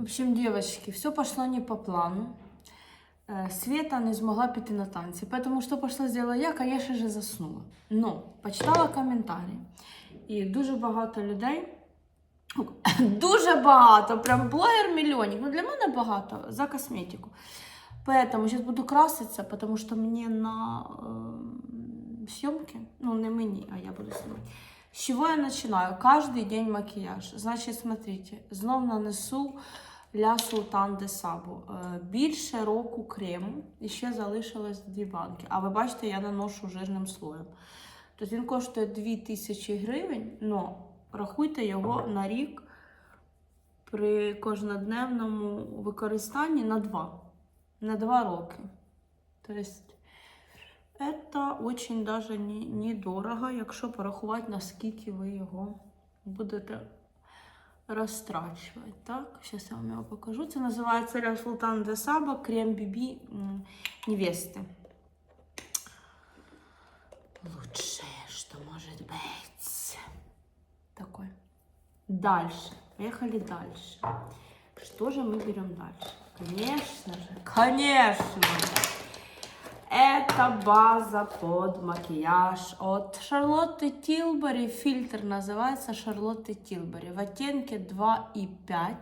В общем, девочки, все пошло не по плану. Е, Света не змогла піти на танці, тому що пішла зробила я, звісно ж, заснула. Но почитала коментарі, і дуже багато людей, дуже багато, прям блогер-мільйонник, ну для мене багато за косметику. Поэтому сейчас буду краситься, потому что мне на э, съемки, ну не мені, а я буду снимать. С чего я начинаю? Каждый день макияж. Значит, смотрите, знов нанесу Ля Султан де Сабу. Е, Більше року крему і ще залишилось дві банки. А ви бачите, я наношу жирним слоєм. Тобто він коштує 2000 гривень, але рахуйте його на рік при кожнодневному використанні на 2. На 2 роки. Тобто це даже недорого, якщо порахувати, наскільки ви його будете розтрачувати. Так, зараз я вам його покажу. Це називається Ля Султан де Саба крем Бібі м, невести. Лучшее, что может быть. Такой. Дальше. Поехали дальше. Что же мы берем дальше? Конечно же, конечно же. Это база под макияж от Шарлотты Тилбери. Фильтр називається Шарлотти Тилбері в оттенке 2,5.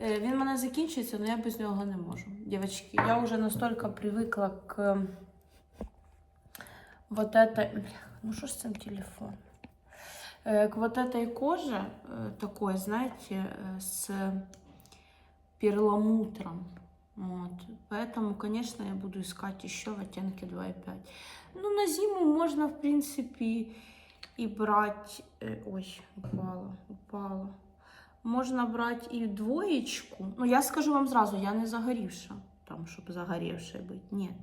Е, Він в мене закінчується, але я без нього не можу. Дівчатки, я вже настільки привикла к вот этой... Бля, Ну що ж з цим телефон? Э, К вот этой коже, э, такой, знаете, э, с перламутром. Вот. Поэтому, конечно, я буду искать еще в оттенке 2,5. Ну, на зиму можно, в принципе, и брать... э, Ой, упала, упала. Можно брать и двоечку. Ну, я скажу вам сразу, я не загоревшая. Там, чтобы загоревшей быть. Нет.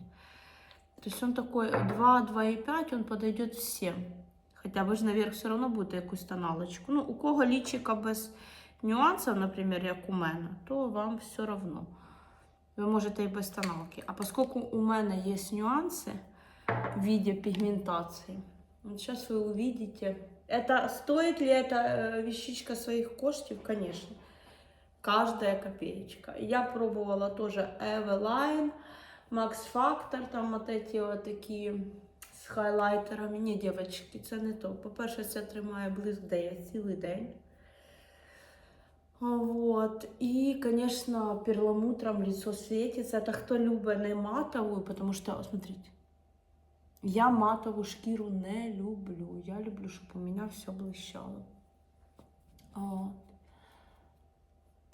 То есть он такой 2, 2,5, он подойдет всем. Хотя ви ж наверх все одно будете якусь тоналочку. Ну, у кого лічика без нюансів, наприклад, як у мене, то вам все одно. Ви можете і без тоналки. А поскольку у мене є нюанси в виде пигментации, вот сейчас вы увидите. Это стоит ли эта э, вещичка своих коштів? Конечно. Каждая копеечка. Я пробовала тоже Eveline, Max Factor, там вот эти вот такі з хайлайтерами. Ні, дівчатки, це не то. По-перше, це тримає блиск дає цілий день. Вот. І, звісно, перламутром лицо світиться. Це хто любить не матову, тому що, о, смотрите, я матову шкіру не люблю. Я люблю, щоб у мене все блищало. От.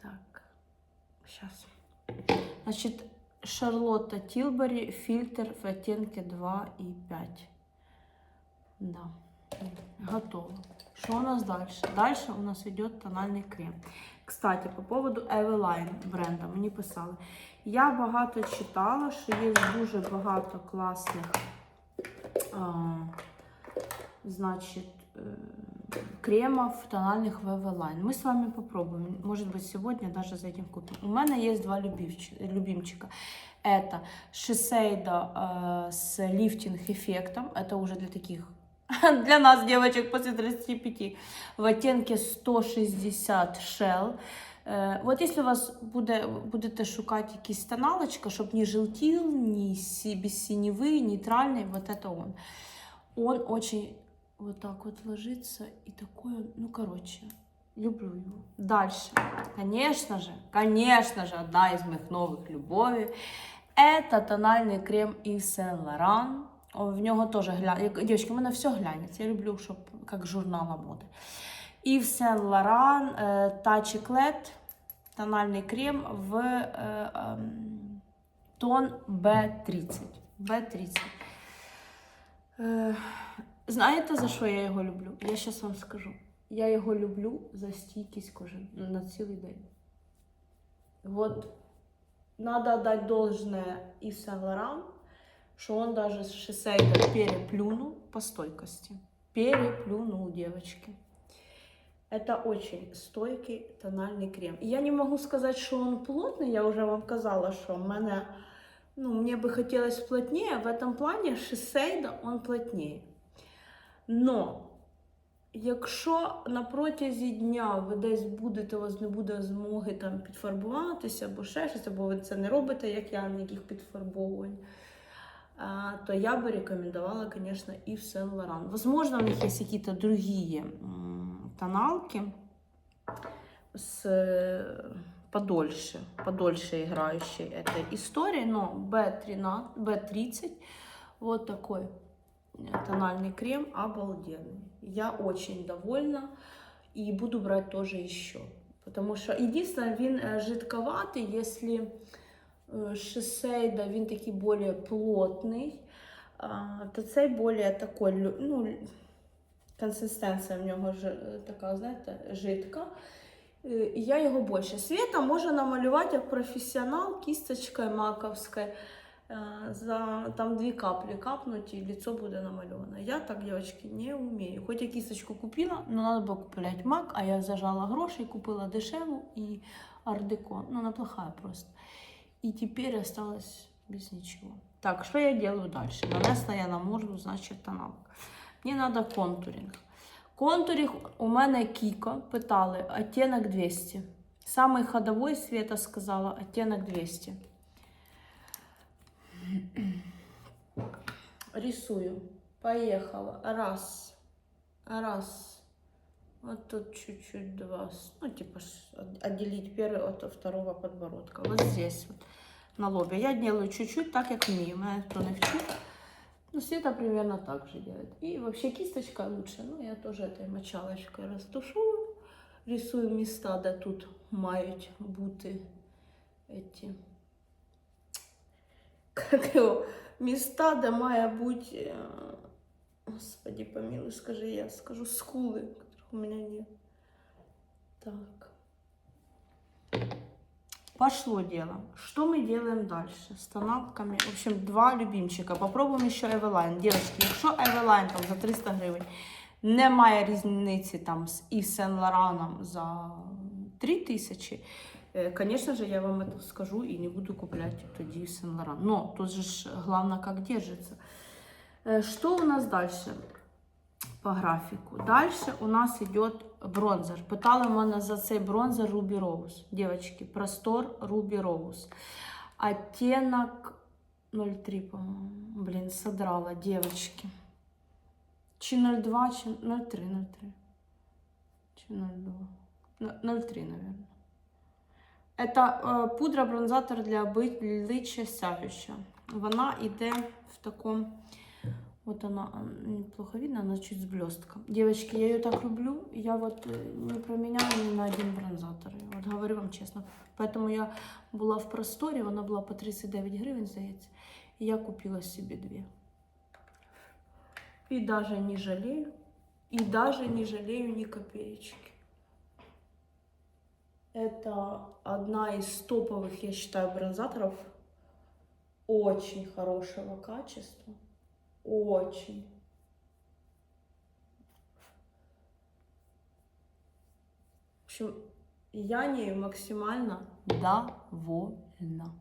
Так. Сейчас. Значит, Шарлотта Тилбери, фильтр в оттенке 2,5. Да, готово. Что у нас дальше? Дальше у нас идет тональный крем. Кстати, по поводу Eveline бренда мені писали. Я багато читала, що є дуже багато класних, а, значить, е, кремов тональных в Eveline. Мы с вами попробуем. Может быть, сегодня даже зайдем купим. У меня есть два любивч- любимчика. Это Шисейда э, с лифтинг-эффектом. Это уже для таких, для нас, девочек, после 35. В оттенке 160 Shell. От якщо у вас буде, будете шукати якісь тоналочка, щоб не желтил, не си- без синевы, нейтральный, вот это он. Он очень вот так вот ложится и такой, ну короче, люблю его. Дальше, конечно же, конечно же, одна из моих новых любовей, это тональный крем Yves Saint Laurent. О, В нього теж глянь. Дівчатки, у мене все глянеться. Я люблю, щоб як журнала моди. Yves Saint Laurent э, Touch Eclat, тональный крем в э, эм, тон B30. B30. Е, Знаєте, за що я його люблю? Я зараз вам скажу. Я його люблю за стійкість кожен на цілий день. Вот надо отдать должное и Сен-Лоран, что он даже с Шисейда переплюнул по стойкости. Переплюнул, девочки. Это очень стойкий тональный крем. И я не могу сказать, что он плотный, я уже вам сказала, что у меня, ну, мне бы хотелось плотнее. В этом плане Шисейда он плотнее. Но Якщо на протязі дня ви десь будете, у вас не буде змоги там підфарбуватися або ще щось, або ви це не робите, як я, ніяких підфарбовувань, а, то я би рекомендовала, звісно, Yves Saint Laurent. Возможно, у них є якісь другі м, тоналки с э, подольше, подольше играющей этой истории, но B13, B30, вот такой э, тональный крем обалденный. Я очень довольна и буду брать тоже еще. Потому что единственное, він э, жидковатый, если э, Шисейда, він такий более плотний, то цей более такой, ну, консистенція в нього е, така, знаєте, жидка. Е, І я його більше. Світа може намалювати як професіонал кісточкою маковською. Е, За там дві каплі капнуть і лицо буде намальовано. Я так, дівчатки, не вмію. Хоч я кісточку купила, але треба було купляти мак, а я зажала гроші, купила дешеву і ардеко. Ну, она плохая просто. И теперь осталось без ничего. Так, что я делаю дальше? Нанесла я на морду, значит, тоналку. Мені треба контуринг. Контуринг у мене Кіко питали оттенок 200. Самий ходовой Света сказала оттенок 200. Рисую. Поехала. Раз. Раз. Вот тут чуть-чуть два. Ну, типа отделить первый от второго подбородка. Вот здесь вот на лобе. Я делаю чуть-чуть так, как умею. Меня никто не вчит. Ну, Света примерно так же делает. И вообще кисточка лучше. Ну, я тоже этой мочалочкой растушую. Рисую места, да тут мають бути эти... Как его? Места, де має бути... е, Господи, помилуй, скажи я, скажу скулы, у меня нет. Так. Пошло дело. Что мы делаем дальше? С тоналками. В общем, два любимчика. Попробуємо ще Eveline. Дівчатки, якщо Eveline там за 300 гривень немає різниці там з Yves Saint Laurent за 3000, е, Конечно же, я вам это скажу и не буду куплять тоді Yves Saint Laurent. Но тут же ж главное, как держится. Э, Что у нас дальше По графіку? Дальше у нас идет бронзер. Питали мене за цей бронзер Ruby Rose. Девочки, простор Ruby Rose. Оттенок 03, по-моему. Блин, содрала, девочки. Чи 02, чи 03, 03. Чи 02. Ну, 03, наверное. Это э, пудра бронзатор для обличчя сяюча. Вона йде в таком Вот она, неплохо видно, она чуть с блестком. Девочки, я ее так люблю. Я вот э, не променяю ни на один бронзатор. Вот говорю вам честно. Поэтому я была в просторе, она была по 39 гривен, здається. И я купила себе две. И даже не жалею. И даже не жалею ни копеечки. Это одна из топовых, я считаю, бронзаторов. Очень хорошего качества. Очень. В общем, я нею максимально довольна.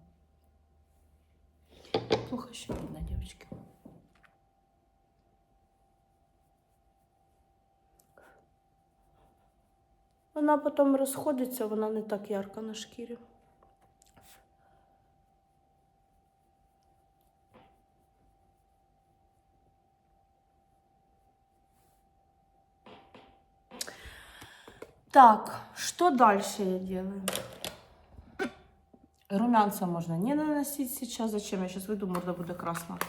Плохо еще видно, девочки. Вона потім розходиться, вона не так ярко на шкірі. Так, что дальше я делаю? Румянца можно не наносить сейчас. Зачем? Я сейчас выйду, морда будет красная.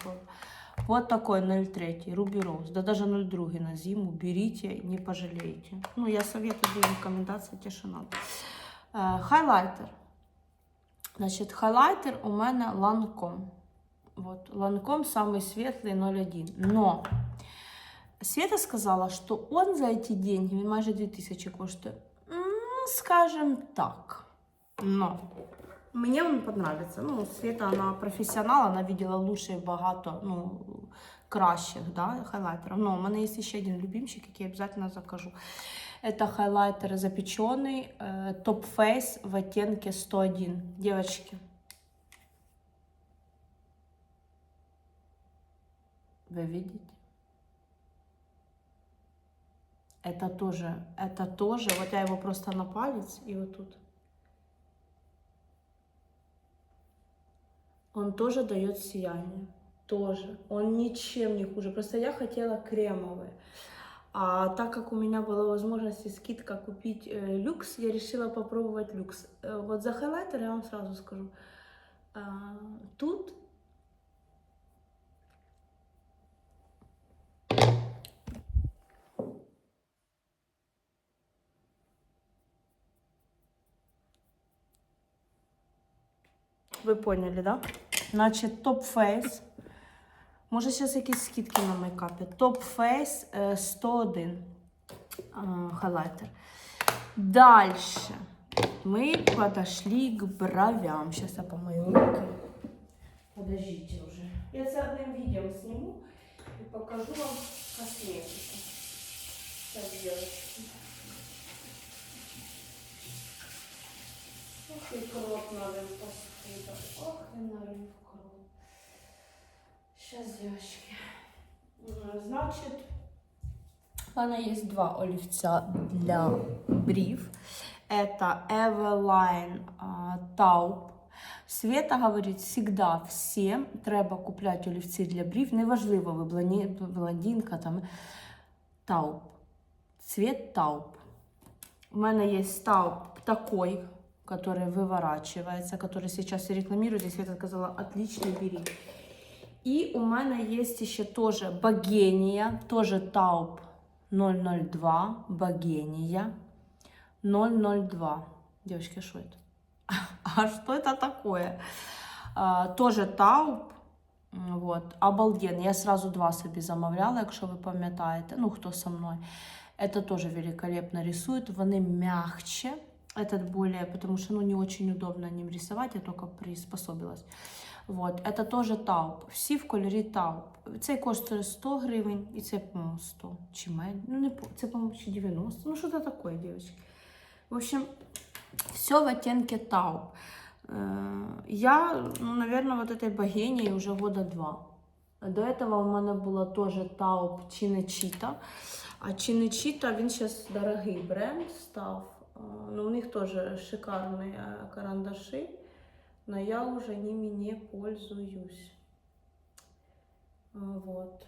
Вот такой 0,3 Ruby Rose. Да даже 0,2 на зиму. Берите, не пожалеете. Ну, я советую, даю рекомендации, те, що надо. Е, Хайлайтер. Значит, хайлайтер у мене Lancome. Вот, Lancome самый светлый 0,1. Но Света сказала, что он за эти деньги, він майже 2000 коштує, м, скажем так. Но мне он понравится. Ну, Света, она профессионал, она видела лучше багато, ну, кращих, да, хайлайтеров. Но у мене є ще один любимчик, який я обязательно закажу. Это хайлайтер запеченный, э, Top Face в оттенке 101. Девочки. Вы видите? Это тоже, это тоже, вот я его просто на палец и вот тут. Он тоже дает сияние. Тоже. Он ничем не хуже. Просто я хотела кремовый. А так как у меня была возможность и скидка купить э, люкс, я решила попробовать люкс. Э, вот за хайлайтер я вам сразу скажу. а, тут Вы поняли, да? Значить, топ фейс. Може, зараз якісь скидки на мейкапі. Топ фейс е, 101 а, хайлайтер. Дальше мы подошли к бровям. Сейчас я помою руки. Подождите уже. Я это одним видео сниму и покажу вам косметику. Так, девочки. Ох, и крот нарыв паскуда. Ох, и нарыв крот. Сейчас, девочки. М, Значит, у мене є два олівця для брів. Это Eveline а, Taupe. Света говорить, всегда всем треба купляти олівці для брів. Неважливо, ви блоні- блондинка там. Тауп. Цвет тауп. У мене є тауп такой, Который выворачивается, который сейчас и рекламируют. И Света сказала, отлично, бери. И у мене есть еще тоже Богения, тоже Тауп 002, Богения 002. Девочки, что это? А что это такое? А, тоже Тауп. Вот, обалденно. Я сразу два собі замовляла, якщо ви пам'ятаєте. Ну, хто со мною. Это тоже великолепно рисует. Вони мягче. Этот более, потому что ну, не очень удобно ним рисовать, я только приспособилась. Вот, это тоже тауп. Всі в кольорі тауп. Цей коштує 100 гривень, і це, по-моєму, 100 чи менше. Ну, не по- це, по-моєму, чи 90. Ну, що це таке, дівчатки? В общем, все в оттенке тауп. Э, Я, ну, наверное, вот этой богиней уже года два. До этого у мене була теж тауп Чинечіта. А Чинечіта, він зараз дорогий бренд став. А, Ну, у них теж шикарні е, карандаші, но я уже ними не пользуюсь. А, Вот.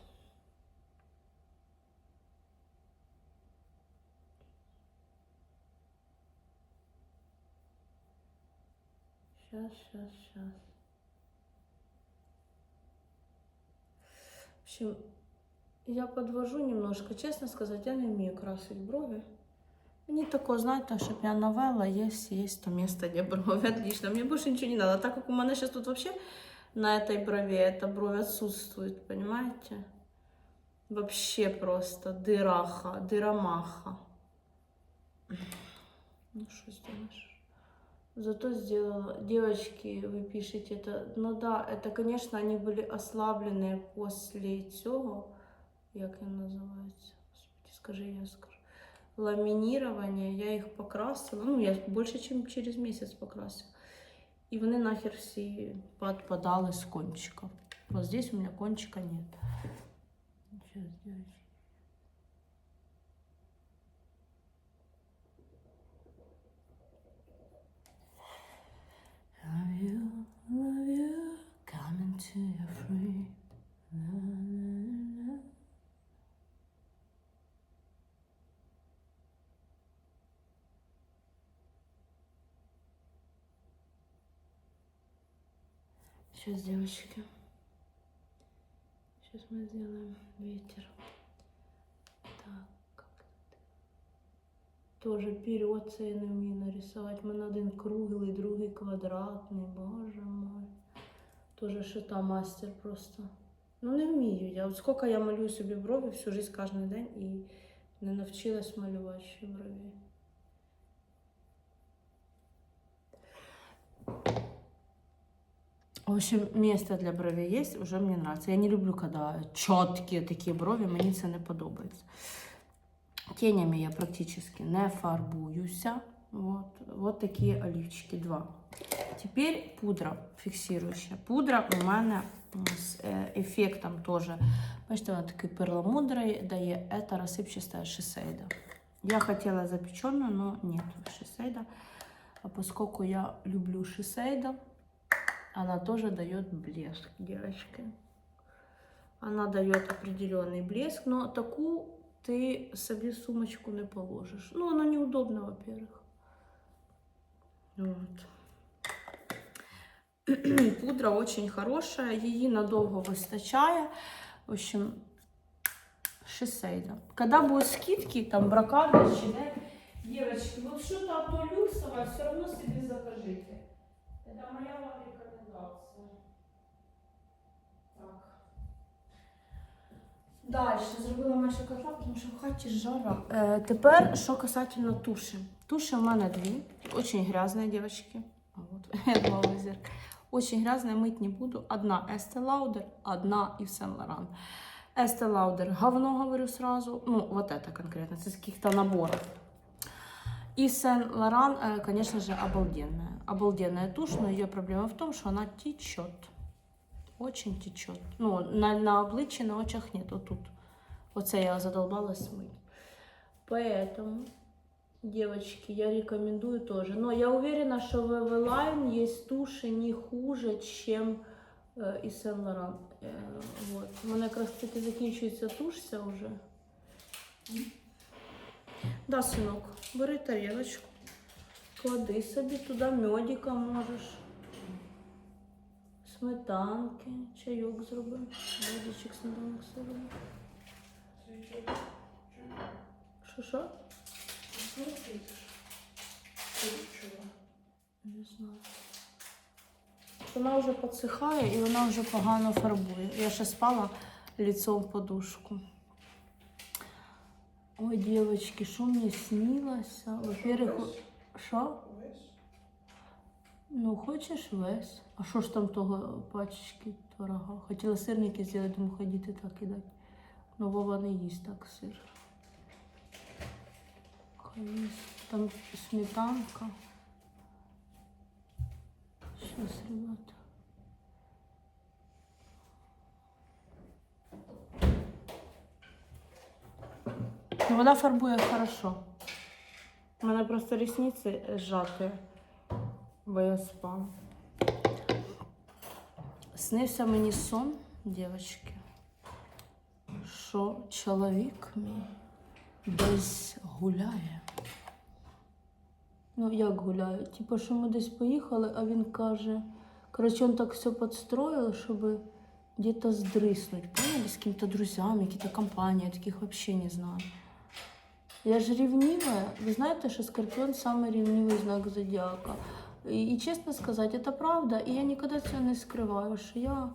Сейчас, сейчас, сейчас. В общем, я подвожу немножко. Честно сказать, я не умею красить брови. Мені тако, знаєте, щоб я навела, є, є то место, де брови. Отлично. Мне больше ничего не надо. Так как у меня сейчас тут вообще на этой брове эта бровь отсутствует, понимаете? Вообще просто дыраха, дырамаха. Ну, что сделаешь? Зато сделала. Девочки, вы пишете это. Ну да, это, конечно, они были ослабленные после цього. Як він називається? Господи, скажи, я скажу. Ламінірування, я їх покрасила. Ну, я більше, ніж через місяць покрасила. І вони нахер всі подпадали з кончиков. Вот здесь у меня кончика нет. Сейчас, девочки. Love you, love you, coming to you Сейчас, девочки. Сейчас мы сделаем ветер. Так? Тоже вперед це не вмію нарисувати. Мене один круглий, другий квадратний. Боже мой. Тоже шита мастер просто. Ну не вмію я. От скільки я малюю собі брови всю жизнь кожен день і не навчилась малювати ще брові. В общем, место для бровей есть, уже мне нравится. Я не люблю, когда четкие такие брови, мені це не подобається. Тенями я практически не фарбуюся. Вот, вот такие оливчики, два. Теперь пудра фиксирующая. Пудра у мене з е, ефектом теж. Бачите, вона такий перламутр дає. Это розсипчаста шисейда. Я хотела запеченную, но нет шисейда. А поскольку я люблю шисейда, она тоже дает блеск, девочки. Она дает определенный блеск, но такую ты себе сумочку не положишь. Ну, она неудобна, во-первых. Вот. Пудра очень хорошая, її надовго вистачає. В общем, Шисейда. Когда будут скидки, там бракарда, чине, девочки, вот что-то а то люксовое, все равно себе закажите. Дальше зробила майже кафе, тому що в хаті жара. Е, тепер, що касательно туші. Туші в мене дві. Очень грязные, девочки. А вот, я два зеркало. Очень грязная, мыть не буду. Одна Estee Lauder, одна Yves Saint Laurent. Estee Lauder говно, говорю сразу. Ну, вот это конкретно, это из каких-то наборов. И Сен Лоран, э, конечно же, обалденная. Обалденная тушь, но ее проблема в том, что она течет. Очень течет. Ну, на, на обличье, на очах нет. Вот тут. Вот це я задолбалась мыть. Поэтому, девочки, я рекомендую тоже. Но я уверена, что в Eveline есть туши не хуже, чем э, і Сен Лоран. Е, вот. У мене якраз таки закінчується тушся вже. Да, синок, бери тарілочку, клади собі туди медика можеш. Сметанки, чайок зроби, водичок сніданок собі. Що що? Не знаю. Вона вже підсихає і вона вже погано фарбує. Я ще спала лицом в подушку. Ой, девочки, що мені снилося? Во-первых, що? Ну, хочеш весь. А що ж там того пачечки творога? Хотіла сирники зробити, думаю, ходити так і дати. Ну, Вова не їсть так сир. Там сметанка. Сейчас, ребята. Ну, вона фарбує хорошо. У мене просто ресниці зжаті, бо я спала. Снився мені сон, дівчатки, що чоловік мій десь гуляє. Ну, як гуляє? Типу, що ми десь поїхали, а він каже. Коротше, він так все підстроїв, щоб где-то сдрыснуть. Поняли, с какими-то друзьями, какие-то компании, я таких вообще не знаю. Я же ревнивая. Вы знаете, что Скорпион самый ревнивый знак зодиака. И, и честно сказать, это правда. И я никогда цього не скрываю, что я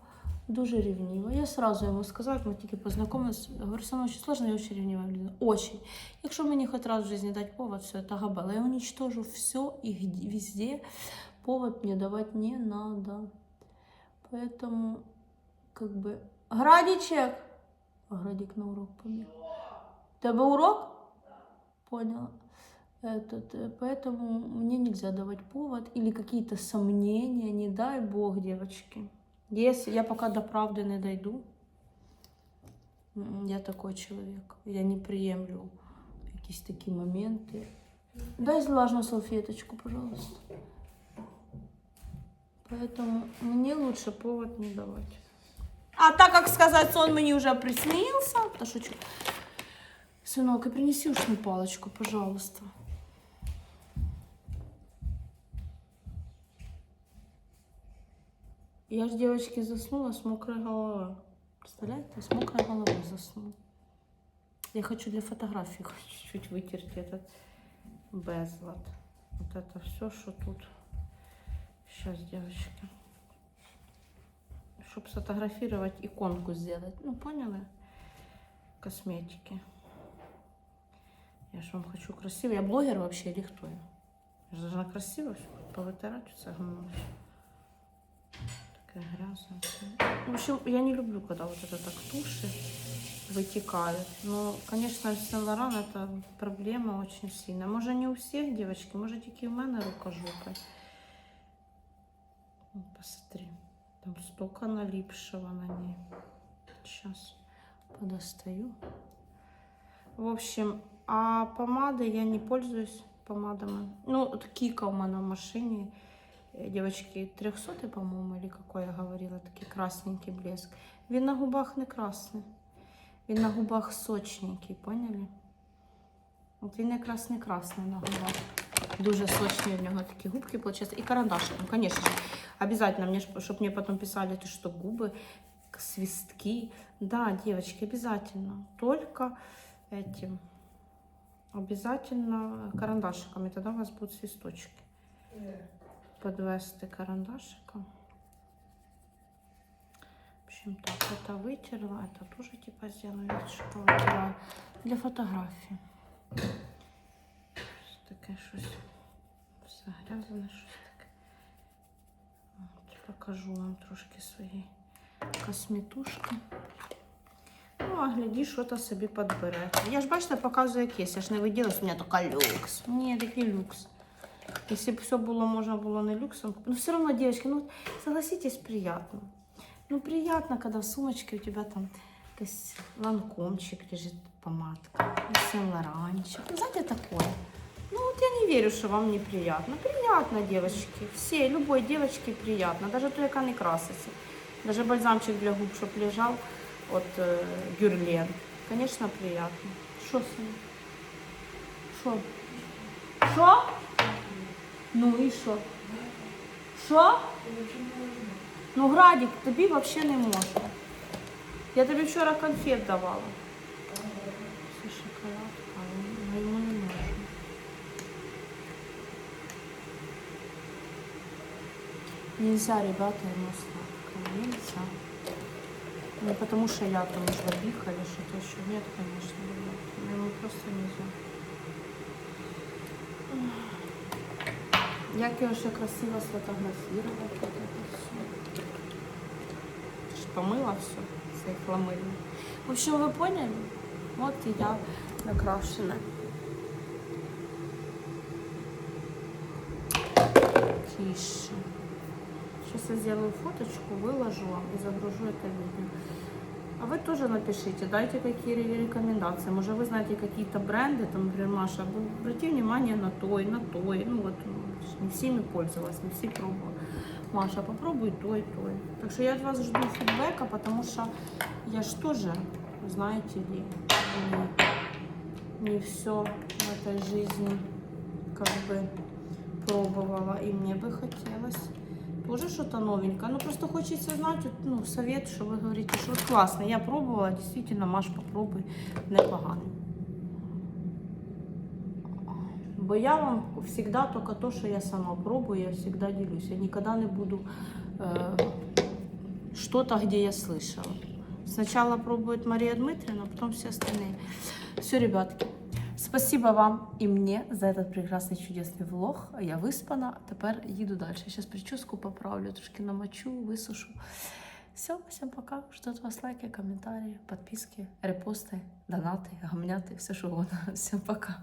дуже ревнива. Я сразу йому сказала, як ми тільки познайомилися, говорю, со мною очень сложно, я очень ревнивая людина. Очень. Якщо мені хоч раз в жизни дать повод, все, это габела. Я уничтожу все и где- везде. Повод мне давать не надо. Поэтому, как бы... Градичек! А Градик на урок побіг. Тебе урок? Поняла. Этот, э, поэтому мне нельзя давать повод или какие-то сомнения, не дай бог, девочки. Если я пока до правды не дойду, я такой человек. Я не приемлю якісь такі моменти. Дай влажную салфеточку, пожалуйста. Поэтому мне лучше повод не давать. А так как сказать, сон мне уже приснился, да шучу. Сынок, и принеси ушную палочку, пожалуйста. Я ж, девочки, заснула с мокрой головой. Представляете? С мокрой головой заснула. Я хочу для фотографии чуть-чуть вытереть этот безлад. Вот это все, что тут. Сейчас, девочки. Чтобы сфотографировать, иконку сделать. Ну, поняли? Косметики. Я же вам хочу красиво. Я блогер вообще или кто я? Я же должна красиво повытирать все говно. Такая грязная. В общем, я не люблю, когда вот это так туши вытекают. Но, конечно, Сен Лоран это проблема очень сильная. Может, не у всех девочки, может, тільки в мене рука жопа. Ну, Посмотри, там столько налипшего на ней. Сейчас подостаю. В общем, А помады я не пользуюсь помадами. Ну, от Кика у мене в машині. Е, Дівчатки, 300 по-моєму, или какой я говорила, такий красненький блеск. Він на губах не красний. Він на губах сочненький, поняли? От він якраз не красний на губах. Дуже сочні в нього такі губки получаются. И карандашиком, конечно же. Обязательно, мне, чтобы мне потом писали, ты что, губы, к- свистки. Да, девочки, обязательно. Только этим. Обязательно карандашиком, и тогда у вас будут свисточки. Подвести карандашиком. В общем, так, это вытерла, это тоже типа сделаю вид, что вытираю. Для фотографии. Щось Таке щось все грязне, щось таке. От, покажу вам трошки свої косметушки. Ну, а гляді, що то собі підберете. Я ж бачите, показую, як є. Я ж не виділась, у мене така люкс. Ні, такий люкс. Если бы все было, можно было не люксом. Но все равно, девочки, ну согласитесь, приятно. Ну, приятно, когда в сумочке у тебя там ланкомчик лежит, помадка, сен-лоранчик. Ну, знаете, такое. Ну, вот я не верю, что вам неприятно. Приятно, девочки. Все, любой девочке приятно. Даже той, яка не краситься. Даже бальзамчик для губ, чтоб лежал от э, Гюрлен. Конечно, приятно. Что с ним? Что? Ну і що? Що? Ну, Градік, тобі взагалі не можна. Я тобі вчора конфет давала. Це шоколадка, але йому не можна. Нельзя, ребята, ему сладкое. Нельзя. Не потому что я там жлобих или что-то еще. Нет, конечно, ребята. Ему просто нельзя. Як його ще красиво сфотографировать. Вот это все. Ж помыла все, цей хламильник. В общем, вы поняли? Вот и я накрашена. Тише. Сейчас я сделаю фоточку, выложу вам и загружу это видео. А вы тоже напишите, дайте какие ре- рекомендации. Может, вы знаете какие-то бренды, там, например, Маша, обр- обрати внимание на той, на той. Ну вот, ну, не всеми пользовалась, не все пробовала. Маша, попробуй той, той. Так что я от вас жду фидбэка, потому что я ж тоже, знаете ли, не, не все в этой жизни как бы пробовала. И мне бы хотелось тоже что-то новенькое. Ну, просто хочется знать, вот, ну, совет, что вы говорите, что вот классно. Я пробовала, действительно, Маш, попробуй, непоганий. Бо я вам всегда только то, что я сама пробую, я всегда делюсь. Я никогда не буду э, что-то, где я слышала. Сначала пробует Мария Дмитриевна, потом все остальные. Все, ребятки, спасибо вам и мне за этот прекрасный чудесный влог. Я выспана, тепер їду далі. Сейчас прическу поправлю, трошки намочу, высушу. Все, всем пока. Жду от вас лайки, комментарии, подписки, репосты, донаты, гамняты, все что угодно. Всем пока.